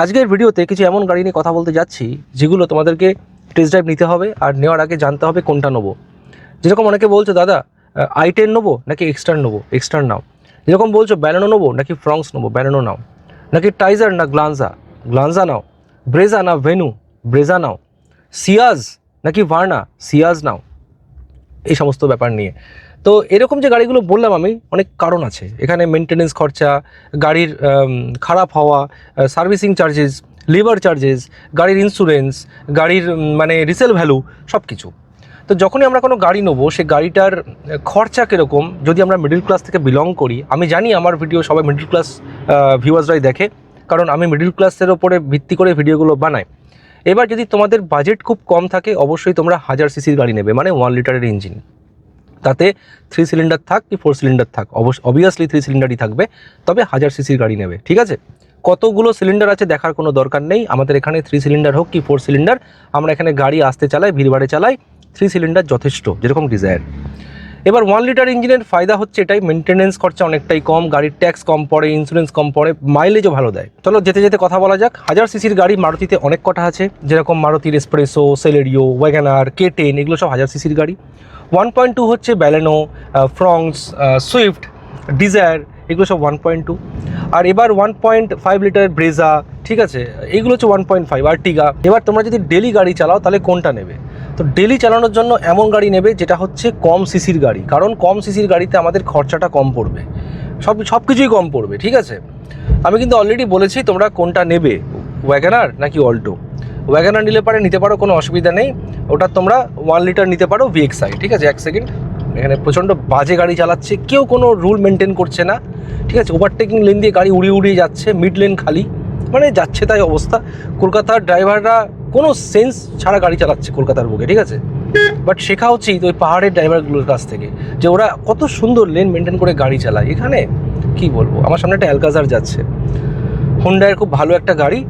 আজকের ভিডিওতে কিছু এমন গাড়ি নিয়ে কথা বলতে যাচ্ছি, যেগুলো তোমাদেরকে টেস্ট ড্রাইভ নিতে হবে আর নেওয়ার আগে জানতে হবে কোনটা নেব। যেরকম অনেকে বলছো, দাদা আই টেন নেব নাকি এক্সটার্ন নেব? এক্সটার্ন নাও। যেরকম বলছো ব্যানানো নেব নাকি ফ্রংস নেব? ব্যালেনো নাও। নাকি টাইজার না গ্লানজা গ্লানজা নাও। ব্রেজা না ভেনু ব্রেজা নাও। সিয়াজ নাকি ভার্না সিয়াজ নাও। এই সমস্ত ব্যাপার নিয়ে। তো এরকম যে গাড়িগুলো বললাম আমি, অনেক কারণ আছে। এখানে মেনটেনেন্স খরচা, গাড়ির খারাপ হওয়া সার্ভিসিং চার্জেস লেবার চার্জেস গাড়ির ইন্স্যুরেন্স গাড়ির মানে রিসেল ভ্যালু সব কিছু তো যখনই আমরা কোনো গাড়ি নেব, সে গাড়িটার খরচা কীরকম, যদি আমরা মিডিল ক্লাস থেকে বিলং করি, আমি জানি আমার ভিডিও সবাই মিডিল ক্লাস ভিউয়ার্সরাই দেখে, কারণ আমি মিডিল ক্লাসের ওপরে ভিত্তি করে ভিডিওগুলো বানাই। এবার যদি তোমাদের বাজেট খুব কম থাকে, অবশ্যই তোমরা হাজার সিসির গাড়ি নেবে মানে ওয়ান লিটারের ইঞ্জিন তাতে থ্রি সিলিন্ডার থাক কি ফোর সিলিন্ডার থাক। অবশ্য অবভিয়াসলি থ্রি সিলিন্ডারই থাকবে, তবে হাজার সিসির গাড়ি নেবে, ঠিক আছে? কতগুলো সিলিন্ডার আছে দেখার কোনো দরকার নেই, আমাদের এখানে থ্রি সিলিন্ডার হোক কি ফোর সিলিন্ডার আমরা এখানে গাড়ি আসতে চালাই ভিড়বাড়ে চালাই থ্রি সিলিন্ডার যথেষ্ট, যেরকম ডিজায়ার এবার ওয়ান লিটার ইঞ্জিনের ফায়দা হচ্ছে এটাই মেনটেনেন্স খরচা অনেকটাই কম, গাড়ির ট্যাক্স কম পড়ে ইন্স্যুরেন্স কম পড়ে মাইলেজও ভালো দেয়। চলো যেতে যেতে কথা বলা যাক। হাজার সিসির গাড়ি মারুতিতে অনেক কটা আছে, যেরকম মারুতির S Presso Celerio Wagon R K ten এগুলো সব হাজার সিসির গাড়ি। ওয়ান পয়েন্ট টু হচ্ছে ব্যালেনো ফ্রংস সুইফট ডিজায়ার এগুলো সব ওয়ান পয়েন্ট টু আর এবার one point five litre Brezza ঠিক আছে? এইগুলো হচ্ছে ওয়ান পয়েন্ট ফাইভ আর্টিগা এবার তোমরা যদি ডেলি গাড়ি চালাও, তাহলে কোনটা নেবে? তো ডেলি চালানোর জন্য এমন গাড়ি নেবে, যেটা হচ্ছে কম সিসির গাড়ি। কারণ কম সিসির গাড়িতে আমাদের খরচাটা কম পড়বে। সব সব কিছুই কম পড়বে, ঠিক আছে? আমি কিন্তু অলরেডি বলেছি তোমরা কোনটা নেবে ওয়াগানার নাকি অল্টো ওয়াগানার নিলে পারে নিতে পারো, কোনো অসুবিধা নেই। ওটা তোমরা ওয়ান লিটার নিতে পারো ভিএক্সআই ঠিক আছে? এক সেকেন্ড এখানে প্রচণ্ড বাজে গাড়ি চালাচ্ছে, কেউ কোনো রুল মেনটেন করছে না, ঠিক আছে? ওভারটেকিং লেন দিয়ে গাড়ি উড়িয়ে উড়িয়ে যাচ্ছে মিড লেন খালি। মানে যাচ্ছে তাই অবস্থা। কলকাতার ড্রাইভাররা কোনো সেন্স ছাড়া গাড়ি চালাচ্ছে কলকাতার বুকে, ঠিক আছে? বাট শেখা উচিত ওই পাহাড়ের ড্রাইভারগুলোর কাছ থেকে যে ওরা কত সুন্দর লেন মেনটেন করে গাড়ি চালায়। এখানে কি বলব? আমার সামনে একটা অ্যালকাজার যাচ্ছে। হোন্ডায়ের খুব ভালো একটা গাড়ি।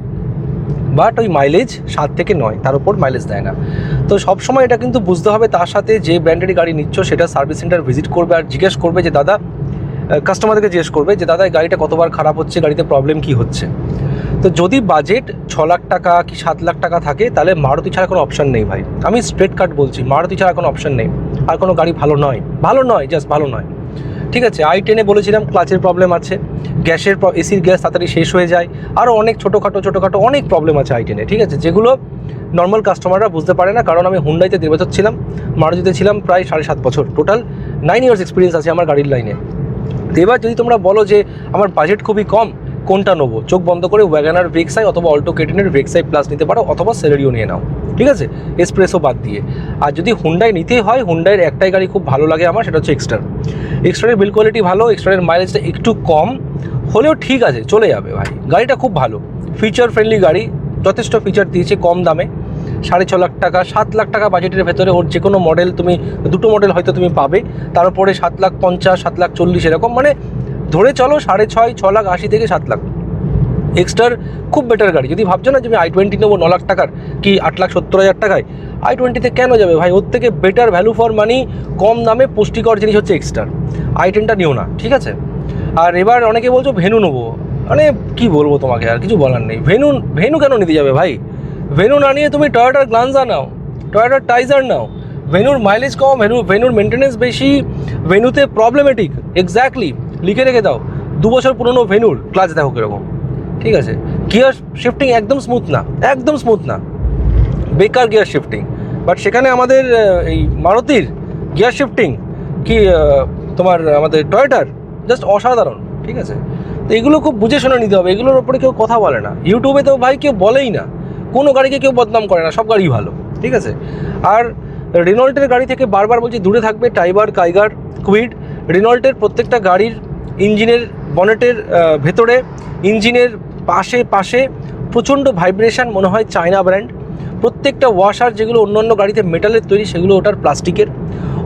বাট ওই মাইলেজ সাত থেকে নয়, তার উপর মাইলেজ দেয় না। তো সব সময় এটা কিন্তু বুঝতে হবে, তার সাথে যে ব্র্যান্ডেরই গাড়ি নিচ্ছ সেটা সার্ভিস সেন্টার ভিজিট করবে আর জিজ্ঞেস করবে যে, দাদা কাস্টমারদেরকে জিজ্ঞেস করবে যে, দাদা গাড়িটা কতবার খারাপ হচ্ছে? গাড়িতে প্রবলেম কি হচ্ছে? তো যদি বাজেট ছ লাখ টাকা কি সাত লাখ টাকা থাকে, তাহলে মারুতি ছাড়া কোনো অপশান নেই ভাই। আমি স্ট্রেট কাট বলছি, মারুতি ছাড়া কোনো অপশান নেই। আর কোনো গাড়ি ভালো নয়। ভালো নয় জাস্ট ভালো নয়। ঠিক আছে আই টেনে বলেছিলাম ক্লাচের প্রবলেম আছে, গ্যাসের এসির গ্যাস তাড়াতাড়ি শেষ হয়ে যায় আরও অনেক ছোটোখাটো ছোটোখাটো অনেক প্রবলেম আছে আই টেনে ঠিক আছে, যেগুলো নর্মাল কাস্টমাররা বুঝতে পারে না, কারণ আমি হুন্ডাইতে দেড় বছর ছিলাম মারুতিতে ছিলাম প্রায় সাড়ে সাত বছর টোটাল নাইন ইয়ার্স এক্সপিরিয়েন্স আছে আমার গাড়ির লাইনে এবার যদি তোমরা বলো যে আমার বাজেট খুবই কম কোনটা নেব? চোখ বন্ধ করে ওয়াগানার ভেক্সাই অথবা অল্টো কেটেনের ভেক্সাই প্লাস নিতে পারো অথবা সেলেরিও নিয়ে নাও, ঠিক আছে? এক্সপ্রেসও বাদ দিয়ে। আর যদি হুন্ডাই নিতে হয় হুন্ডাইয়ের একটাই গাড়ি খুব ভালো লাগে আমার, সেটা হচ্ছে এক্সটার এক্সটারের বিল কোয়ালিটি ভালো এক্সটারের মাইলেজটা একটু কম, হলেও ঠিক আছে, চলে যাবে ভাই। গাড়িটা খুব ভালো। ফিচার ফ্রেন্ডলি গাড়ি, যথেষ্ট ফিচার দিয়েছে কম দামে। সাড়ে ছ লাখ টাকা, সাত লাখ টাকা বাজেটের ভেতরে ওর যে কোনো মডেল তুমি, দুটো মডেল হয়তো তুমি পাবে। তারপরে সাত লাখ পঞ্চাশ, সাত লাখ চল্লিশ এরকম মানে ধরে চলো সাড়ে ছয়, ছ লাখ, আশি থেকে সাত লাখ। এক্সটার খুব বেটার গাড়ি। যদি ভাবছ না যে আমি আই টোয়েন্টি নেব ন লাখ টাকার, কি আট লাখ, সত্তর হাজার টাকায় আই টোয়েন্টিতে কেন যাবে ভাই? ওর থেকে বেটার ভ্যালু ফর মানি কম দামে পুষ্টিকর জিনিস হচ্ছে এক্সটার আই টেনটা নিও না, ঠিক আছে? আর এবার অনেকে বলছো ভেনু নেব। মানে কি বলব তোমাকে আর কিছু বলার নেই। ভেনু ভেনু কেন নিতে যাবে ভাই? ভেনু না নিয়ে তুমি টয়োটার গ্লান্সা নাও টয়োটার টাইজার নাও। ভেনুর মাইলেজ কম ভেনু ভেনুর মেনটেনেন্স বেশি ভেনুতে প্রবলেমেটিক এক্স্যাক্টলি লিখে রেখে দাও, দু বছর পুরনো ভেনুর ক্লাচ দেখো কীরকম। ঠিক আছে? গিয়ার শিফটিং একদম স্মুথ না, একদম স্মুথ না। বেকার গিয়ার শিফটিং বাট সেখানে আমাদের এই মারুতির গিয়ার শিফটিং কি তোমার আমাদের টয়টার জাস্ট অসাধারণ, ঠিক আছে? তো এগুলো খুব বুঝে শুনে নিতে হবে, এগুলোর ওপরে কেউ কথা বলে না। ইউটিউবে তো ভাই কেউ বলেই না। কোনো গাড়িকে কেউ বদনাম করে না, সব গাড়ি ভালো, ঠিক আছে? আর রেনল্টের গাড়ি থেকে বারবার বলছি, দূরে থাকবে টাইবার কাইগার কুইড রেনল্টের প্রত্যেকটা গাড়ির ইঞ্জিনের বনেটের ভেতরে, ইঞ্জিনের পাশে পাশে প্রচণ্ড ভাইব্রেশন মনে হয় চায়না ব্র্যান্ড। প্রত্যেকটা ওয়াশার যেগুলো অন্য অন্য গাড়িতে মেটালের তৈরি, সেগুলো ওটার প্লাস্টিকের।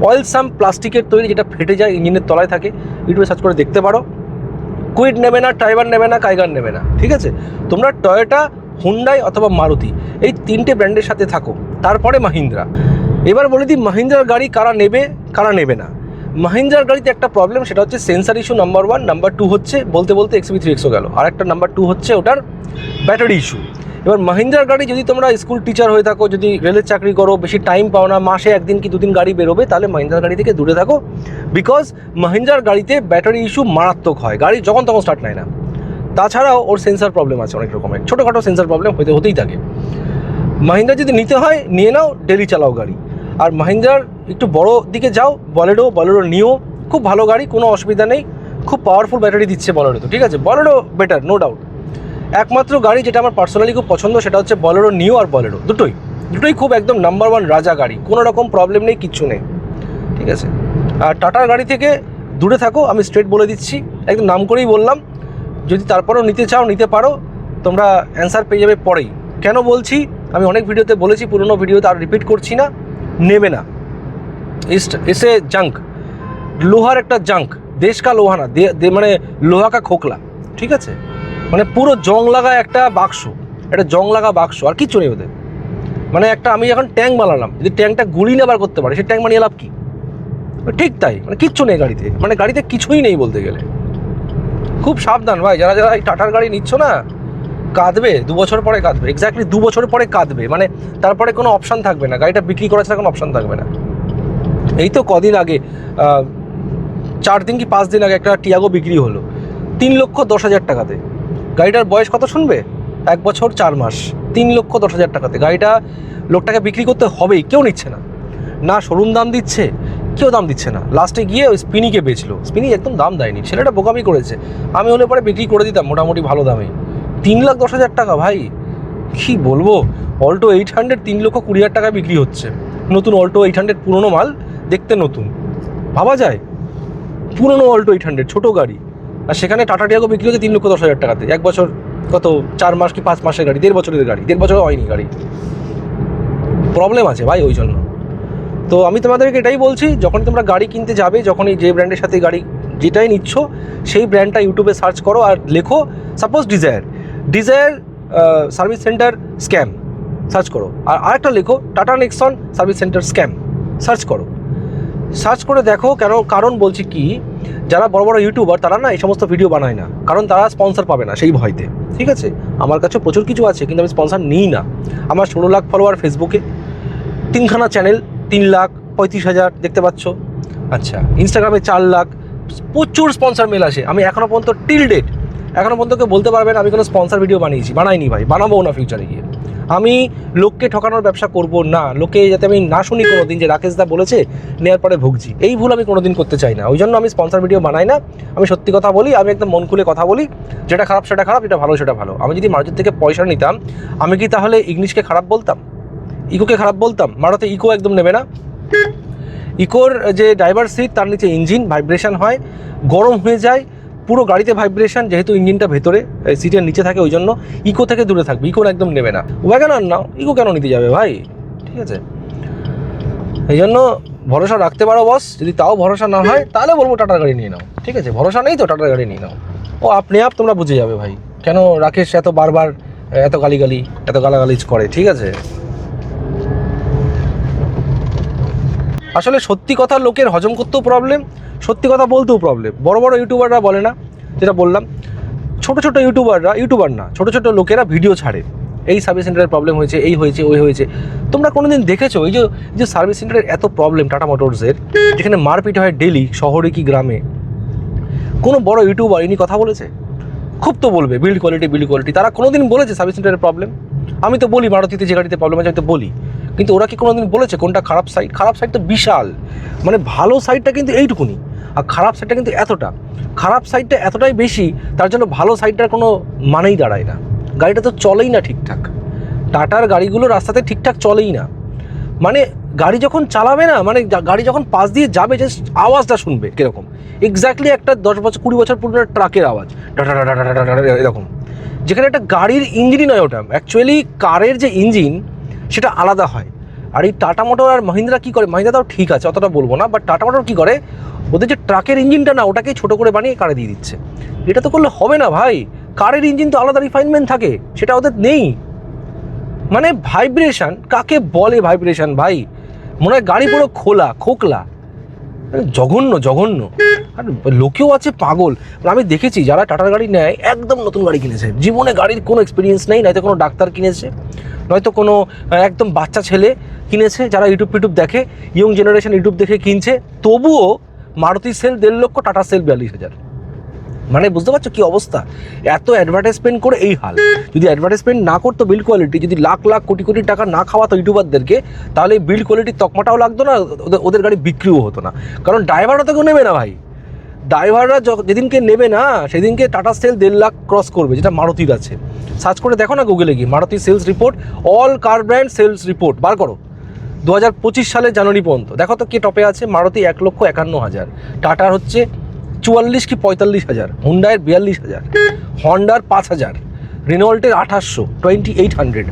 অয়েল সাম প্লাস্টিকের তৈরি যেটা ফেটে যায়, ইঞ্জিনের তলায় থাকে। ইউটিউবে সার্চ করে দেখতে পারো। কুইড নেবে না টাইবার নেবে না কাইগার নেবে না, ঠিক আছে? তোমরা টয়োটা হুন্ডাই অথবা মারুতি এই তিনটে ব্র্যান্ডের সাথে থাকো। তারপরে মাহিন্দ্রা এবার বলে দিই মাহিন্দ্রার গাড়ি কারা নেবে কারা নেবে না? মাহিন্দ্রার গাড়িতে একটা প্রবলেম সেটা হচ্ছে sensor issue number one number two হচ্ছে বলতে বলতে এক্সবি থ্রি এক্সও গেল। আর একটা নাম্বার টু হচ্ছে ওটার ব্যাটারি ইস্যু এবার মাহিন্দ্রার গাড়ি যদি তোমরা স্কুল টিচার হয়ে থাকো, যদি রেলের চাকরি করো, বেশি টাইম পাও না, মাসে একদিন কি দুদিন গাড়ি বেরোবে, তাহলে মাহিন্দ্রার গাড়ি থেকে দূরে থাকো। বিকজ মাহিন্দ্রার গাড়িতে ব্যাটারি ইস্যু মারাত্মক হয়, গাড়ি যখন তখন স্টার্ট নেয় না। তাছাড়াও ওর সেন্সার প্রবলেম আছে অনেক রকমের। ছোটোখাটো সেন্সার প্রবলেম হতে হতেই থাকে। মাহিন্দ্রা যদি নিতে হয়, নিয়ে নাও ডেলি চালাও গাড়ি। আর মাহিন্দ্রার একটু বড় দিকে যাও, বলেরো বলেরো নিও। খুব ভালো গাড়ি, কোনো অসুবিধা নেই। খুব পাওয়ারফুল ব্যাটারি দিচ্ছে বলেরো তো, ঠিক আছে? বলেরো বেটার নো ডাউট একমাত্র গাড়ি যেটা আমার পার্সোনালি খুব পছন্দ, সেটা হচ্ছে বলেরো নিও আর বলেরো, দুটোই। দুটোই খুব একদম নাম্বার ওয়ান রাজা গাড়ি, কোনো রকম প্রবলেম নেই, কিচ্ছু নেই, ঠিক আছে? আর টাটার গাড়ি থেকে দূরে থাকো, আমি স্ট্রেট বলে দিচ্ছি, একদম নাম করেই বললাম। যদি তারপরেও নিতে চাও, নিতে পারো, তোমরা অ্যান্সার পেয়ে যাবে পরেই। কেন বলছি? আমি অনেক ভিডিওতে বলেছি, পুরনো ভিডিওতে আর রিপিট করছি না, নেবে না। এসে জাঙ্ক লোহার একটা জাঙ্ক দেশ কা লোহা না। মানে লোহা কা খোকলা। ঠিক আছে? মানে পুরো জং লাগা একটা বাক্স। একটা জং লাগা বাক্স। আর কিচ্ছু নেই ওদের। মানে একটা আমি এখন ট্যাঙ্ক বানালাম। যদি ট্যাঙ্কটা গুলি নেবার করতে পারে, সে ট্যাঙ্ক বানিয়ে লাভ কি? ঠিক তাই। মানে কিচ্ছু নেই গাড়িতে। মানে গাড়িতে কিছুই নেই বলতে গেলে। খুব সাবধান ভাই। যারা যারা এই টাটার গাড়ি নিচ্ছ না, কাঁদবে। দু বছর পরে কাঁদবে। এক্স্যাক্টলি দু বছর পরে কাঁদবে। মানে তারপরে কোনো অপশান থাকবে না। গাড়িটা বিক্রি করা ছাড়া কোনো অপশান থাকবে না। এই তো কদিন আগে চার দিন কি পাঁচ দিন আগে একটা টিয়াগো বিক্রি হলো, তিন লক্ষ দশ হাজার টাকাতে। গাড়িটার বয়স কত শুনবে? এক বছর চার মাস, তিন লক্ষ দশ হাজার টাকাতে। গাড়িটা লোকটাকে বিক্রি করতে হবেই, কেউ নিচ্ছে না। না শোরুম দাম দিচ্ছে, কেউ দাম দিচ্ছে না। লাস্টে গিয়ে ওই স্পিনিকে বেচলো। স্পিনি একদম দাম দেয়নি, ছেলেটা বোকামি করেছে। আমি হলে পরে বিক্রি করে দিতাম, মোটামুটি ভালো দামে। তিন লাখ দশ হাজার টাকা, ভাই। কি বলব? অল্টো এইট হান্ড্রেড তিন লক্ষ কুড়ি হাজার টাকায় বিক্রি হচ্ছে। নতুন অল্টো এইট হান্ড্রেড পুরোনো মাল। দেখতে নতুন। ভাবা যায়? পুরোনো অল্টো এইট হান্ড্রেড ছোটো গাড়ি। আর সেখানে টাটা টিয়াগো বিক্রি হচ্ছে তিন লক্ষ দশ হাজার টাকাতে। এক বছর কত? চার মাস কি পাঁচ মাসের গাড়ি, দেড় বছরের গাড়ি, দেড় বছর হয়নি গাড়ি। প্রবলেম আছে ভাই ওই জন্য। তো আমি তোমাদেরকে এটাই বলছি যখন তোমরা গাড়ি কিনতে যাবে, যখনই যে ব্র্যান্ডের সাথে গাড়ি যেটাই নিচ্ছ, সেই ব্র্যান্ডটা ইউটিউবে সার্চ করো আর লেখো suppose Dzire Dzire service centre scam search করো। আর আরেকটা লেখো Tata Nexon service centre scam search করো। সার্চ করে দেখো কেন, কারণ বলছি কি, যারা বড় বড় ইউটিউবার তারা না এই সমস্ত ভিডিও বানায় না। কারণ তারা স্পন্সর পাবে না সেই ভয়তে। ঠিক আছে? আমার কাছে প্রচুর কিছু আছে, কিন্তু আমি স্পন্সর নিই না। আমার ষোলো লাখ ফলোয়ার ফেসবুকে তিনখানা চ্যানেল তিন লাখ পঁয়ত্রিশ হাজার, দেখতে পাচ্ছ? আচ্ছা ইনস্টাগ্রামে চার লাখ, প্রচুর স্পন্সর মেল আসে। আমি এখনও পর্যন্ত টিল ডেট এখনও পর্যন্ত কেউ বলতে পারবে না আমি কোনো স্পন্সর ভিডিও বানিয়েছি। বানাইনি ভাই বানাবো না ফিউচারে গিয়ে। আমি লোককে ঠকানোর ব্যবসা করব না। লোকে যাতে আমি না শুনি কোনো দিন যে রাকেশ দা বলেছে নেওয়ার পরে ভুগছি। এই ভুল আমি কোনোদিন করতে চাই না। ওই জন্য আমি স্পন্সর ভিডিও বানাই না। আমি সত্যি কথা বলি, আমি একদম মন খুলে কথা বলি। যেটা খারাপ সেটা খারাপ, যেটা ভালো সেটা ভালো। আমি যদি মারুতির থেকে পয়সা নিতাম, আমি কি তাহলে ইংলিশকে খারাপ বলতাম? ইকোকে খারাপ বলতাম? মারুতি ইকো একদম নেবে না। ইকোর যে ড্রাইভার সিট তার নিচে ইঞ্জিন ভাইব্রেশন হয়। গরম হয়ে যায়। পুরো গাড়িতে ভাইব্রেশন যেহেতু ইঞ্জিনটা ভেতরে সিটের নিচে থাকে, ওই জন্য ইকো থেকে দূরে থাকবে। ইকোর একদম নেবে না। ওয়াগানার নাও ইকো কেন নিতে যাবে ভাই? ঠিক আছে। এই জন্য ভরসা রাখতে পারো বস যদি তাও ভরসা না হয়, তাহলে বলব টাটার গাড়ি নিয়ে নাও। ঠিক আছে? ভরসা নেই তো টাটার গাড়ি নিয়ে নাও। ও আপনি আপ তোমরা বুঝে যাবে ভাই। কেন রাকেশ এত বারবার, এত গালিগালি, এত গালাগালিজ করে? ঠিক আছে? আসলে সত্যি কথা, লোকের হজম করতেও প্রবলেম সত্যি কথা বলতেও প্রবলেম বড় বড় ইউটিউবাররা বলে না, যেটা বললাম, ছোট ছোট ইউটিউবাররা ইউটিউবার না, ছোট ছোট লোকেরা ভিডিও ছাড়ে। এই সার্ভিস সেন্টারের প্রবলেম হয়েছে, এই হয়েছে, ওই হয়েছে। তোমরা কোনোদিন দেখেছ এই যে সার্ভিস সেন্টারের এত প্রবলেম টাটা মোটরসের যেখানে মারপিট হয় ডেলি শহরে কি গ্রামে? কোনো বড় ইউটিউবার ইনি কথা বলেছে? খুব তো বলবে বিল্ড কোয়ালিটি বিল্ড কোয়ালিটি তারা কোনোদিন বলেছে সার্ভিস সেন্টারের প্রবলেম আমি তো বলি মারুতিতে যে গাড়িতে প্রবলেম আছে, আমি তো বলি। কিন্তু ওরা কি কোনোদিন বলেছে কোনটা খারাপ সাইড খারাপ সাইড তো বিশাল। মানে ভালো সাইডটা কিন্তু এইটুকুনি, আর খারাপ সাইডটা কিন্তু এতটা। খারাপ সাইডটা এতটাই বেশি, তার জন্য ভালো সাইডটার কোনো মানেই দাঁড়ায় না। গাড়িটা তো চলেই না ঠিকঠাক। টাটার গাড়িগুলো রাস্তাতে ঠিকঠাক চলেই না। মানে গাড়ি যখন চালাবে না মানে যা- গাড়ি যখন পাশ দিয়ে যাবে জাস্ট আওয়াজটা শুনবে কীরকম। এক্স্যাক্টলি একটা দশ বছর, কুড়ি বছর পুরনো ট্রাকের আওয়াজ। এরকম। যেখানে একটা গাড়ির ইঞ্জিনই নয় ওটা। অ্যাকচুয়ালি কারের যে ইঞ্জিন সেটা আলাদা হয়। আর এই টাটা মোটর আর মাহিন্দ্রা কী করে? মাহিন্দ্রা তাও ঠিক আছে, অতটা বলব না বাট টাটা মোটর কী করে? ওদের যে ট্রাকের ইঞ্জিনটা না, ওটাকেই ছোটো করে বানিয়ে কারে দিয়ে দিচ্ছে। এটা তো করলে হবে না ভাই। কারের ইঞ্জিন তো আলাদা রিফাইনমেন্ট থাকে, সেটা ওদের নেই। মানে ভাইব্রেশন কাকে বলে ভাইব্রেশন ভাই? মনে হয় গাড়ি পুরো খোলা, খোকলা। জঘন্য জঘন্য। আর লোকেও আছে পাগল। মানে আমি দেখেছি যারা টাটার গাড়ি নেয়, একদম নতুন গাড়ি কিনেছে। জীবনে গাড়ির কোনো এক্সপিরিয়েন্স নেই, নয়তো কোনো ডাক্তার কিনেছে। নয়তো কোনো একদম বাচ্চা ছেলে কিনেছে যারা ইউটিউব ফিউটিউব দেখে ইয়ং জেনারেশন ইউটিউব দেখে কিনছে, তবুও মারুতি সেল দেড় লক্ষ, টাটা সেল বিয়াল্লিশ হাজার। মানে বুঝতে পারছ কি অবস্থা? এত অ্যাডভার্টাইজমেন্ট করে এই হাল। যদি অ্যাডভার্টাইজমেন্ট না করতো বিল্ড কোয়ালিটি যদি লাখ লাখ কোটি কোটি টাকা না খাওয়াতো ইউটিউবারদেরকে তাহলে বিল্ড কোয়ালিটির তকমাটাও লাগতো না, ওদের গাড়ি বিক্রিও হতো না। কারণ ড্রাইভাররা তো কেউ নেবে না ভাই। ড্রাইভাররা যেদিনকে নেবে না, সেদিনকে টাটা সেল দেড় লাখ ক্রস করবে, যেটা মারুতির আছে। সার্চ করে দেখো না গুগলে গিয়ে, Maruti sales report all car brand sales report বার করো। দু হাজার পঁচিশ সালের জানুয়ারি পর্যন্ত। দেখো তো কে টপে আছে, মারুতি এক লক্ষ একান্ন হাজার। টাটার হচ্ছে চুয়াল্লিশ কি পঁয়তাল্লিশ হাজার হুন্ডায়ের বিয়াল্লিশ হাজার হন্ডার পাঁচ হাজার রেনল্টের আঠাশশো টোয়েন্টি এইট হান্ড্রেড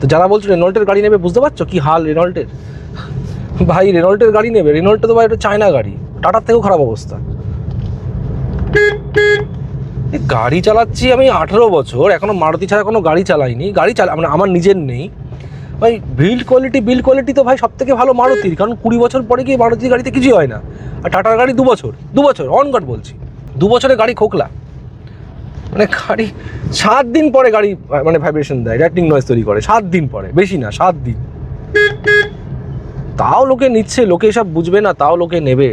তো যারা বলছো রেনল্টের গাড়ি নেবে, বুঝতে পারছ কি হাল রেনল্টের ভাই রেনল্টের গাড়ি নেবে রেনল্টে তো ভাই এটা চায়না গাড়ি। টাটার থেকেও খারাপ অবস্থা। গাড়ি চালাচ্ছি আমি আঠেরো বছর, এখনও মারুতি ছাড়া কোনো গাড়ি চালাইনি। গাড়ি চালা মানে আমার নিজের নেই। ভাই বিল্ড কোয়ালিটি বিল্ড কোয়ালিটি তো ভাই সব থেকে ভালো মারুতির, কারণ কুড়ি বছর পরে কি মারুতির গাড়িতে কিছুই হয় না। আর টাটার গাড়ি দু বছর দু বছর অন গড বলছি। দু বছরে গাড়ি খোকলা। মানে গাড়ি সাত দিন পরে গাড়ি মানে ভাইব্রেশন দেয় র্যাটিং নয়েজ তৈরি করে, সাত দিন পরে, বেশি না, সাত দিন। তাও লোকে নিচ্ছে, লোকে এসব বুঝবে না, তাও লোকে নেবে।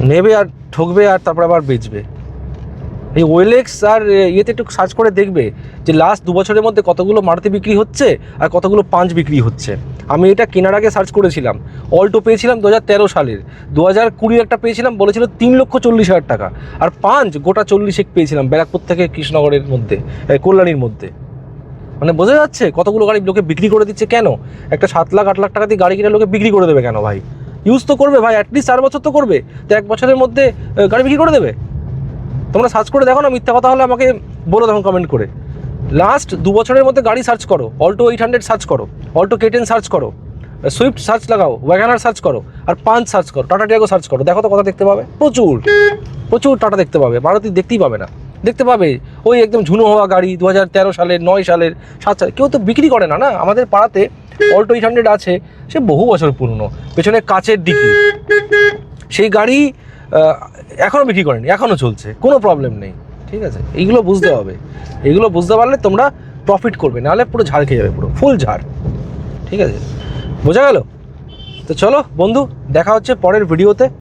নেবে আর ঠকবে আর তারপর আবার বেচবে। এই ওয়েলেক্স আর ইয়েতে একটু সার্চ করে দেখবে যে লাস্ট দু বছরের মধ্যে কতগুলো মারুতি বিক্রি হচ্ছে আর কতগুলো পাঁচ বিক্রি হচ্ছে। আমি এটা কেনার আগে সার্চ করেছিলাম। অল্টো পেয়েছিলাম দু হাজার তেরো সালের। দু হাজার কুড়ি একটা পেয়েছিলাম, বলেছিল তিন লক্ষ চল্লিশ হাজার টাকা। আর পাঁচ গোটা চল্লিশ এক পেয়েছিলাম ব্যারাকপুর থেকে কৃষ্ণনগরের মধ্যে কল্যাণীর মধ্যে। মানে বোঝা যাচ্ছে কতগুলো গাড়ি লোকে বিক্রি করে দিচ্ছে কেন? একটা সাত লাখ, আট লাখ টাকা দিয়ে গাড়ি কিনে লোকে বিক্রি করে দেবে কেন ভাই? ইউজ তো করবে ভাই অ্যাটলিস্ট চার বছর তো করবে। তো এক বছরের মধ্যে গাড়ি বিক্রি করে দেবে? তোমরা সার্চ করে দেখো না, মিথ্যা কথা হলে আমাকে বলো তখন কমেন্ট করে। লাস্ট দু বছরের মধ্যে গাড়ি সার্চ করো অল্টো এইট হান্ড্রেড সার্চ করো অল্টো কেটেন সার্চ করো সুইফট সার্চ লাগাও ওয়াগানার সার্চ করো, আর পাঁচ সার্চ করো টাটা টিয়াগো সার্চ করো। দেখো তো কথা দেখতে পাবে? প্রচুর প্রচুর টাটা দেখতে পাবে। মারুতি দেখতেই পাবে না। দেখতে পাবে, ওই একদম ঝুনো হওয়া গাড়ি দু হাজার তেরো সালের, নয় সালের, সাত সালের, কেউ তো বিক্রি করে না না? আমাদের পাড়াতে অল্টো এইট হান্ড্রেড আছে, সে বহু বছর পুরনো পেছনে কাচের দিকে। সেই গাড়ি এখনও বিক্রি করেনি এখনও চলছে, কোনো প্রবলেম নেই, ঠিক আছে? এইগুলো বুঝতে হবে। এইগুলো বুঝতে পারলে তোমরা প্রফিট করবে, নাহলে পুরো ঝাড় খেয়ে যাবে পুরো ফুল ঝাড়, ঠিক আছে? বোঝা গেল? তো চলো বন্ধু, দেখা হচ্ছে পরের ভিডিওতে